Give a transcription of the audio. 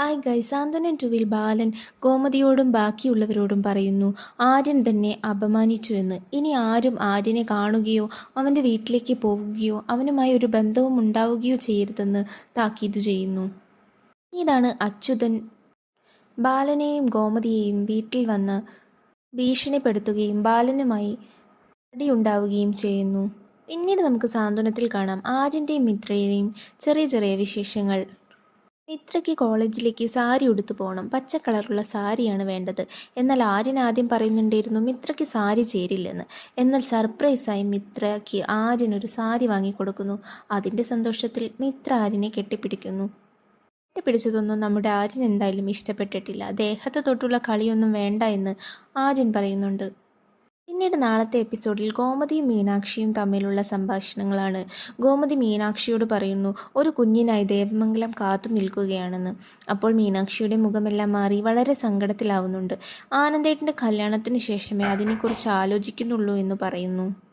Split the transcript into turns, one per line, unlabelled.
Hi guys to ടുവിൽ ബാലൻ ഗോമതിയോടും ബാക്കിയുള്ളവരോടും പറയുന്നു ആര്യൻ തന്നെ അപമാനിച്ചു എന്ന്. ഇനി ആരും ആര്യനെ കാണുകയോ അവന്റെ വീട്ടിലേക്ക് പോവുകയോ അവനുമായി ഒരു ബന്ധവും ഉണ്ടാവുകയോ ചെയ്യരുതെന്ന് താക്കീത് ചെയ്യുന്നു. പിന്നീടാണ് അച്യുതൻ. ബാലനെയും ഗോമതിയെയും വീട്ടിൽ വന്ന് ഭീഷണിപ്പെടുത്തുകയും ബാലനുമായി അടിയുണ്ടാവുകയും ചെയ്യുന്നു. പിന്നീട് നമുക്ക് സാന്ത്വനത്തിൽ കാണാം ആര്യന്റെയും മിത്രയുടെയും ചെറിയ ചെറിയ വിശേഷങ്ങൾ. മിത്രയ്ക്ക് കോളേജിലേക്ക് സാരി ഉടുത്തു പോകണം. പച്ച കളറുള്ള സാരിയാണ് വേണ്ടത്. എന്നാൽ ആര്യൻ ആദ്യം പറയുന്നുണ്ടായിരുന്നു മിത്രയ്ക്ക് സാരി ചേരില്ലെന്ന്. എന്നാൽ സർപ്രൈസായി മിത്രയ്ക്ക് ആര്യൻ ഒരു സാരി വാങ്ങിക്കൊടുക്കുന്നു അതിന്റെ സന്തോഷത്തിൽ മിത്ര ആര്യനെ കെട്ടിപ്പിടിക്കുന്നു. കെട്ടിപ്പിടിച്ചതൊന്നും നമ്മുടെ ആര്യൻ എന്തായാലും ഇഷ്ടപ്പെട്ടിട്ടില്ല. ദേഹത്ത് തൊട്ടുള്ള കളിയൊന്നും വേണ്ട എന്ന് ആര്യൻ പറയുന്നുണ്ട്. പിന്നീട് നാളത്തെ എപ്പിസോഡിൽ ഗോമതിയും മീനാക്ഷിയും തമ്മിലുള്ള സംഭാഷണങ്ങളാണ്. ഗോമതി മീനാക്ഷിയോട് പറയുന്നു ഒരു കുഞ്ഞിനായി ദേവമംഗലം കാത്തു നിൽക്കുകയാണെന്ന്. അപ്പോൾ മീനാക്ഷിയുടെ മുഖമെല്ലാം മാറി വളരെ സങ്കടത്തിലാവുന്നുണ്ട്. ആനന്ദേട്ടന്റെ കല്യാണത്തിന് ശേഷമേ അതിനെക്കുറിച്ച് ആലോചിക്കുന്നുള്ളൂ എന്ന് പറയുന്നു.